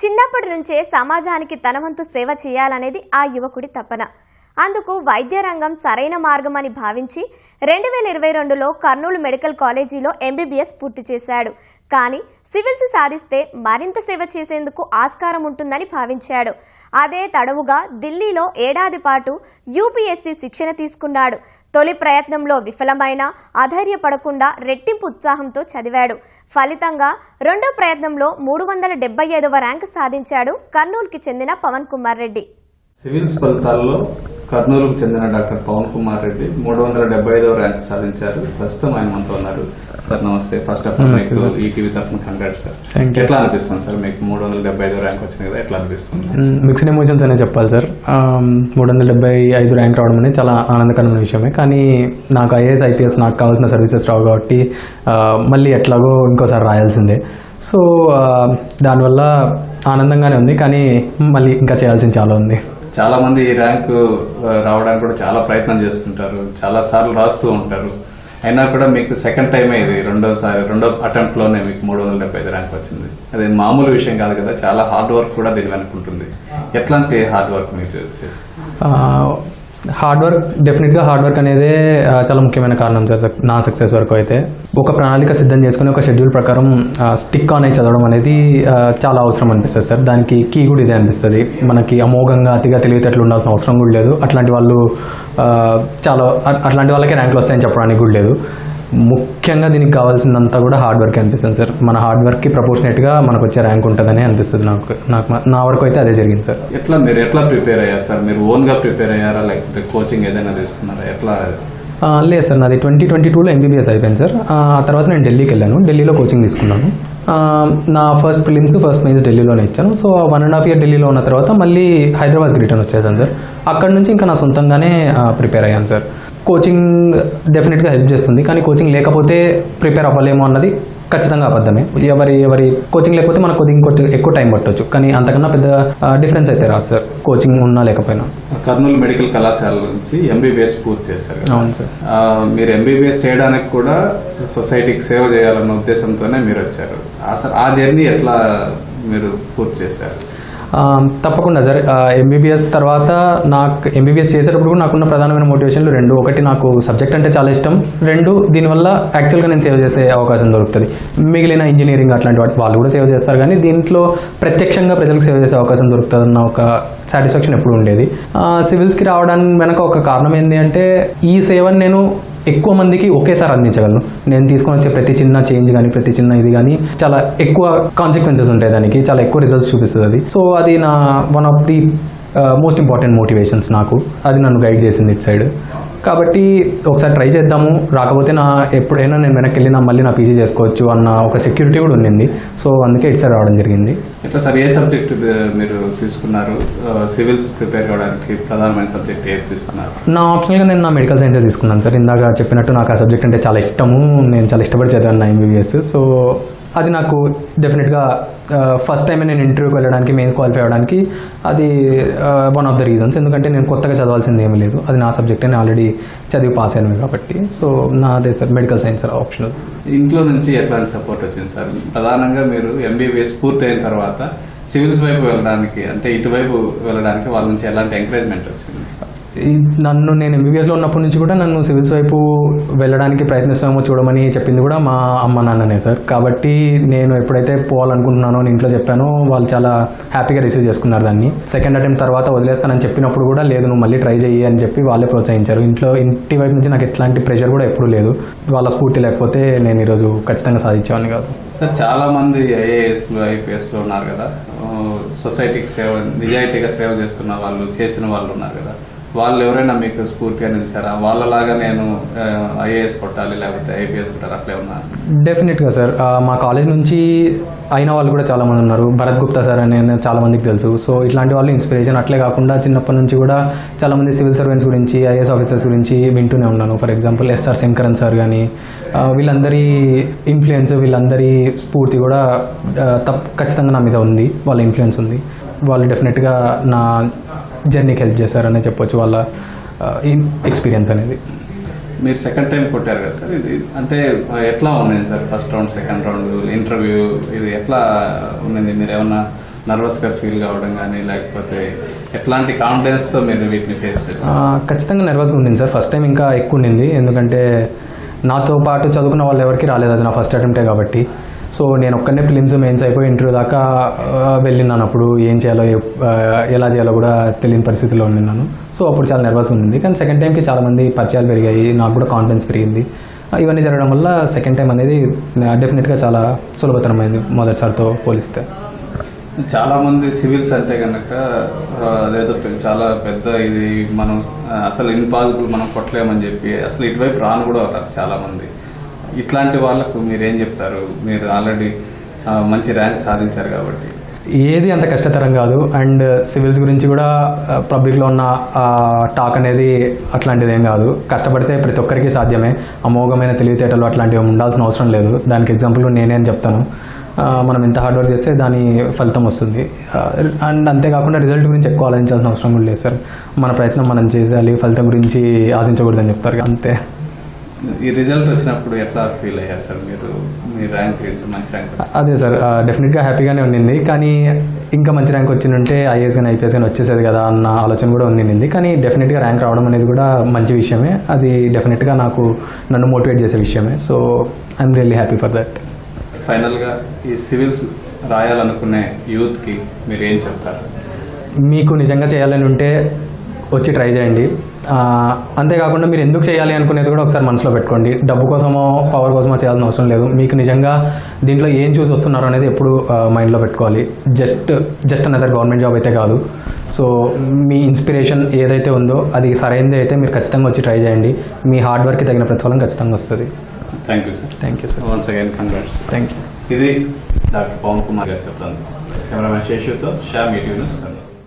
చిన్నప్పటి నుంచే సమాజానికి తన వంతు సేవ చేయాలనేది ఆ యువకుడి తపన. అందుకు వైద్య రంగం సరైన మార్గమని భావించి రెండు వేల ఇరవై రెండులో కర్నూలు మెడికల్ కాలేజీలో ఎంబీబీఎస్ పూర్తి చేశాడు. కానీ సివిల్స్ సాధిస్తే మరింత సేవ చేసేందుకు ఆస్కారం ఉంటుందని భావించాడు. అదే తడవుగా ఢిల్లీలో ఏడాది పాటు యూపీఎస్సీ శిక్షణ తీసుకున్నాడు. తొలి ప్రయత్నంలో విఫలమైన అధైర్యపడకుండా రెట్టింపు ఉత్సాహంతో చదివాడు. ఫలితంగా రెండో ప్రయత్నంలో మూడు వందల డెబ్బై ఐదవ ర్యాంక్ సాధించాడు కర్నూలుకి చెందిన పవన్ కుమార్ రెడ్డి. సివిల్స్ ఫలితాల్లో కర్నూలుకు చెందిన డాక్టర్ పవన్ కుమార్ రెడ్డి మూడు వందల డెబ్బై ఐదవ ర్యాంక్ సాధించారు. ప్రస్తుతం ఆయన మనతో ఉన్నారు. సార్ నమస్తే. ఫస్ట్ ఆఫ్ ఆల్ మీకు. ఈ టీవీ తరఫున కంగ్రాట్స్ సార్. ఎట్లా అనిపిస్తుంది సార్? మీకు మూడు వందల డెబ్బై ఐదో ర్యాంక్ వచ్చింది కదా ఎట్లా అనిపిస్తుంది? మిక్స్డ్ ఎమోషన్స్ అనే చెప్పాలి సార్. మూడు వందల డెబ్బై ఐదు ర్యాంక్ రావడం అనేది చాలా ఆనందకరమైన విషయమే. కానీ నాకు ఐఏఎస్ ఐపీఎస్ నాకు కావాల్సిన సర్వీసెస్ రావు కాబట్టి మళ్ళీ ఎట్లాగో ఇంకోసారి రాయాల్సిందే. సో దానివల్ల ఆనందంగానే ఉంది కానీ మళ్ళీ ఇంకా చేయాల్సింది చాలా ఉంది. చాలా మంది ఈ ర్యాంకు రావడానికి కూడా చాలా ప్రయత్నం చేస్తుంటారు. చాలా సార్లు రాస్తూ ఉంటారు. అయినా కూడా మీకు సెకండ్ టైమే ఇది. రెండోసారి రెండో అటెంప్ట్లోనే మీకు మూడు వందల డెబ్బై ఐదు ర్యాంక్ వచ్చింది. అది మామూలు విషయం కాదు కదా. చాలా హార్డ్ వర్క్ కూడా దీని వెనుకుంటుంది ఎట్లాంటి హార్డ్ వర్క్ మీరు చేసి? హార్డ్ వర్క్ డెఫినెట్గా హార్డ్ వర్క్ అనేదే చాలా ముఖ్యమైన కారణం సార్ నా సక్సెస్ వరకు అయితే. ఒక ప్రణాళిక సిద్ధం చేసుకుని ఒక షెడ్యూల్ ప్రకారం స్టిక్ ఆన్ అయి చదవడం అనేది చాలా అవసరం అనిపిస్తుంది సార్. దానికి కీ కూడా ఇదే అనిపిస్తుంది. మనకి అమోఘంగా అతిగా తెలివితేటలు ఉండాల్సిన అవసరం కూడా లేదు. అట్లాంటి వాళ్ళు చాలా అట్లాంటి వాళ్ళకే ర్యాంకులు వస్తాయని చెప్పడానికి కూడా లేదు. ముఖ్యంగా దీనికి కావాల్సిందంతా కూడా హార్డ్ వర్క్ అనిపిస్తుంది సార్. మన హార్డ్ వర్క్కి ప్రపోర్షనేట్గా మనకు వచ్చే ర్యాంక్ ఉంటుందని అనిపిస్తుంది నాకు. నాకు నా వరకు అయితే అదే జరిగింది సార్. ఎట్లా మీరు ఎట్లా ప్రిపేర్ అయ్యారు సార్? మీరు ఓన్గా ప్రిపేర్ అయ్యారా? లేకపోతే కోచింగ్ ఏదైనా తీసుకున్నారా? ఎట్లా? లేదు సార్ నాది ట్వంటీ ట్వంటీ టూలో ఎంబీబీఎస్ అయిపోయింది సార్. ఆ తర్వాత నేను ఢిల్లీకి వెళ్ళాను. ఢిల్లీలో కోచింగ్ తీసుకున్నాను. నా ఫస్ట్ ప్రిలిమ్స్ ఫస్ట్ మెయిన్స్ ఢిల్లీలోనే ఇచ్చాను. So one and half year ఢిల్లీలో ఉన్న తర్వాత మళ్ళీ హైదరాబాద్కి రిటర్న్ వచ్చేసాను సార్. అక్కడ నుంచి ఇంకా నా సొంతంగానే ప్రిపేర్ అయ్యాను సార్. కోచింగ్ డెఫినెట్గా హెల్ప్ చేస్తుంది. కానీ కోచింగ్ లేకపోతే ప్రిపేర్ అవ్వలేము అన్నది ఖచ్చితంగా అబద్ధమే. ఎవరి ఎవరి కోచింగ్ లేకపోతే మనకు కొద్దిగా ఇంకొంచెం ఎక్కువ టైం పట్టొచ్చు. కానీ అంతకన్నా పెద్ద డిఫరెన్స్ అయితే రాదు సార్ కోచింగ్ ఉన్నా లేకపోయినా. కర్నూలు మెడికల్ కళాశాల నుంచి ఎంబీబీఎస్ పూర్తి చేశారు. అవును సార్. మీరు ఎంబీబీఎస్ చేయడానికి కూడా సొసైటీకి సేవ చేయాలన్న ఉద్దేశంతోనే మీరు వచ్చారు. అసలు ఆ జర్నీ ఎట్లా మీరు పూర్తి చేశారు? తప్పకుండా సార్ ఎంబీబీఎస్ తర్వాత నాకు ఎంబీబీఎస్ చేసేటప్పుడు కూడా నాకున్న ప్రధానమైన మోటివేషన్లు రెండు. ఒకటి నాకు సబ్జెక్ట్ అంటే చాలా ఇష్టం. రెండు దీనివల్ల యాక్చువల్గా నేను సేవ్ చేసే అవకాశం దొరుకుతుంది. మిగిలిన ఇంజనీరింగ్ అట్లాంటి వాటి వాళ్ళు కూడా సేవ్ చేస్తారు కానీ దీంట్లో ప్రత్యక్షంగా ప్రజలకు సేవ చేసే అవకాశం దొరుకుతుంది అన్న ఒక సాటిస్ఫాక్షన్ ఎప్పుడు ఉండేది. సివిల్స్కి రావడానికి వెనక ఒక కారణం ఏంటి అంటే ఈ సేవను నేను ఎక్కువ మందికి ఒకేసారి అందించగలను. నేను తీసుకొని వచ్చే ప్రతి చిన్న చేంజ్ కానీ ప్రతి చిన్న ఇది కానీ చాలా ఎక్కువ కాన్సిక్వెన్సెస్ ఉంటాయి దానికి. చాలా ఎక్కువ రిజల్ట్స్ చూపిస్తుంది అది. సో అది నా one of the most important motivations నాకు. అది నన్ను గైడ్ చేసింది ఇట్ సైడ్ కాబట్టి ఒకసారి ట్రై చేద్దాము. రాకపోతే నా ఎప్పుడైనా నేను వెనక్కి వెళ్ళి నా మళ్ళీ నా పీజీ చేసుకోవచ్చు అన్న ఒక సెక్యూరిటీ కూడా ఉండింది. సో అందుకే ఇటు రావడం జరిగింది. ఎట్లా సార్ ఏ సబ్జెక్ట్ మీరు తీసుకున్నారు? సివిల్స్ ప్రిపేర్ కావడానికి ప్రధానమైన సబ్జెక్ట్ ఏది తీసుకున్నారు? నా ఆప్షనల్గా నేను నా మెడికల్ సైన్సే తీసుకున్నాను సార్. ఇందాక చెప్పినట్టు నాకు ఆ సబ్జెక్ట్ అంటే చాలా ఇష్టము. నేను చాలా ఇష్టపడి చదివాను నా ఎంబీబీఎస్ సో అది నాకు డెఫినెట్గా ఫస్ట్ టైం నేను ఇంటర్వ్యూకి వెళ్ళడానికి మెయిన్స్ క్వాలిఫై అవ్వడానికి అది వన్ ఆఫ్ ద రీజన్స్ ఎందుకంటే నేను కొత్తగా చదవాల్సింది ఏమీ లేదు. అది నా సబ్జెక్ట్ నేను ఆల్రెడీ చదివి పాస్ అయినవి కాబట్టి. సో నాదే sir medical science sir optional ఇంట్లో నుంచి ఎట్లాంటి సపోర్ట్ వచ్చింది సార్? ప్రధానంగా మీరు ఎంబీబీఎస్ పూర్తయిన తర్వాత సివిల్స్ వైపు వెళ్ళడానికి అంటే ఇటువైపు వెళ్ళడానికి వాళ్ళ నుంచి ఎలాంటి ఎంకరేజ్మెంట్ వచ్చింది? నన్ను నేను ఎంబీబీఎస్లో ఉన్నప్పటి నుంచి కూడా నన్ను సివిల్స్ వైపు వెళ్ళడానికి ప్రయత్నిస్తామో చూడమని చెప్పింది కూడా మా అమ్మ నాన్ననే సార్. కాబట్టి నేను ఎప్పుడైతే పోవాలనుకుంటున్నానో అని ఇంట్లో చెప్పానో వాళ్ళు చాలా హ్యాపీగా రిసీవ్ చేసుకున్నారు దాన్ని. సెకండ్ అటెంప్ట్ తర్వాత వదిలేస్తానని చెప్పినప్పుడు కూడా లేదు నువ్వు మళ్ళీ ట్రై చేయి అని చెప్పి వాళ్ళే ప్రోత్సహించారు. ఇంట్లో ఇంటి వైపు నుంచి నాకు ఎట్లాంటి ప్రెషర్ కూడా ఎప్పుడూ లేదు. వాళ్ళ స్ఫూర్తి లేకపోతే నేను ఈరోజు ఖచ్చితంగా సాధించేవాడిని కాదు. సార్ చాలా మంది ఐఏఎస్ ఉన్నారు కదా. సొసైటీకి సేవ నిజాయితీగా సేవ చేస్తున్న వాళ్ళు చేసిన వాళ్ళు ఉన్నారు కదా. వాళ్ళు ఎవరైనా మీకు స్ఫూర్తిగా నిలిచారా వాళ్ళలాగా నేను ఐఏఎస్ కొట్టాలి లేకపోతే ఐపీఎస్ కొట్టాలి అట్లా ఉన్నారు డెఫినెట్గా సార్ మా కాలేజ్ నుంచి అయిన వాళ్ళు కూడా చాలా మంది ఉన్నారు. భరత్ గుప్తా సార్ అని చాలా మందికి తెలుసు. సో ఇట్లాంటి వాళ్ళు ఇన్స్పిరేషన్ అట్లే కాకుండా చిన్నప్పటి నుంచి కూడా చాలా మంది సివిల్ సర్వెంట్స్ గురించి ఐఏఎస్ ఆఫీసర్స్ గురించి వింటూనే ఉన్నాను. For example SR Shankaran sir కానీ వీళ్ళందరి ఇన్ఫ్లుయెన్స్ వీళ్ళందరి స్ఫూర్తి కూడా తప్ ఖచ్చితంగా నా మీద ఉంది. వాళ్ళ ఇన్ఫ్లుయెన్స్ ఉంది. వాళ్ళు డెఫినెట్గా నా జర్నీకి హెల్ప్ చేశారనే చెప్పొచ్చు వాళ్ళ ఎక్స్పీరియన్స్ అనేది. మీరు సెకండ్ టైం కొట్టారు కదా సార్ ఇది అంటే ఎట్లా ఉన్నాయి sir first round second round interview ఇది ఎట్లా ఉన్నది? మీరు ఏమన్నా నర్వస్గా ఫీల్ కావడం కానీ లేకపోతే ఎట్లాంటి కాన్ఫిడెన్స్తో మీరు వీటిని ఫేస్ చేస్తారు ఖచ్చితంగా నర్వస్గా ఉండింది సార్. ఫస్ట్ టైం ఇంకా ఎక్కువ ఉండింది. ఎందుకంటే నాతో పాటు చదువుకున్న వాళ్ళు ఎవరికి రాలేదు. అది నా ఫస్ట్ అటెంప్టే కాబట్టి. సో నేను ఒక్కనే ఫిలిమ్స్ మెయిన్స్ అయిపోయి ఇంటర్వ్యూ దాకా వెళ్ళినాను. అప్పుడు ఏం చేయాలో ఎలా చేయాలో కూడా తెలియని పరిస్థితిలో ఉన్నాను సో అప్పుడు చాలా నర్వస్ ఉంది కానీ సెకండ్ టైంకి చాలా మంది పరిచయాలు పెరిగాయి. నాకు కూడా కాన్ఫిడెన్స్ పెరిగింది. ఇవన్నీ జరగడం వల్ల సెకండ్ టైం అనేది డెఫినెట్గా చాలా సులభతరమైంది మొదటిసారితో పోలిస్తే. చాలామంది సివిల్స్ అంటే కనుక అదేదో చాలా పెద్ద ఇది మనం అసలు ఇంపాసిబుల్ మనం కొట్టలేమని చెప్పి అసలు ఇటువైపు రాను కూడా చాలామంది చాలా మంది. ఇట్లాంటి వాళ్ళకు ఏం చెప్తారు? మీరు ఆల్రెడీ మంచి ర్యాంక్ సాధించారు కాబట్టి. ఏది అంత కష్టతరం కాదు. అండ్ సివిల్స్ గురించి కూడా పబ్లిక్లో ఉన్న టాక్ అనేది అట్లాంటిది ఏం కాదు. కష్టపడితే ప్రతి ఒక్కరికి సాధ్యమే. అమోఘమైన తెలివితేటలు అట్లాంటివి ఉండాల్సిన అవసరం లేదు. దానికి ఎగ్జాంపుల్ నేనే అని చెప్తాను. మనం ఎంత హార్డ్ వర్క్ చేస్తే దాని ఫలితం వస్తుంది. అండ్ అంతేకాకుండా రిజల్ట్ గురించి ఎక్కువ ఆలోచించాల్సిన అవసరం కూడా లేదు సార్ మన ప్రయత్నం మనం చేయాలి ఫలితం గురించి ఆశించకూడదని చెప్తారు. అంతే. ఈ రిజల్ట్ వచ్చినప్పుడు ఎట్లా ఫీల్ అయ్యారు సార్? మీరు మీ ర్యాంక్ మంచి ర్యాంక్ అదే సార్ డెఫినెట్గా హ్యాపీగానే ఉండింది. కానీ ఇంకా మంచి ర్యాంక్ వచ్చిందంటే ఐఏఎస్ కానీ ఐపీఎస్ కానీ వచ్చేసేది కదా అన్న ఆలోచన కూడా ఉండింది. కానీ డెఫినెట్గా ర్యాంక్ రావడం అనేది కూడా మంచి విషయమే. అది డెఫినెట్గా నాకు నన్ను మోటివేట్ చేసే విషయమే. So I'm really happy for that ఫైనల్గా ఈ సివిల్స్ రాయాలనుకునే యూత్కి మీరు ఏం చెప్తారు? మీకు నిజంగా చేయాలని ఉంటే వచ్చి ట్రై చేయండి. అంతేకాకుండా మీరు ఎందుకు చేయాలి అనుకునేది కూడా ఒకసారి మనసులో పెట్టుకోండి. డబ్బు కోసమో పవర్ కోసమో చేయాల్సిన అవసరం లేదు. మీకు నిజంగా దీంట్లో ఏం చూసి వస్తున్నారు అనేది ఎప్పుడు మైండ్లో పెట్టుకోవాలి. Just just another government job అయితే కాదు. సో మీ ఇన్స్పిరేషన్ ఏదైతే ఉందో అది సరైనది అయితే మీరు ఖచ్చితంగా వచ్చి ట్రై చేయండి. మీ హార్డ్ వర్క్కి తగిన ప్రతిఫలం ఖచ్చితంగా వస్తుంది. Thank you sir thank you sir once again congrats thank you ఇది డాక్టర్ పవన్ కుమార్ గారు చెప్తాను. Cameraman శేషుతో Shah meeting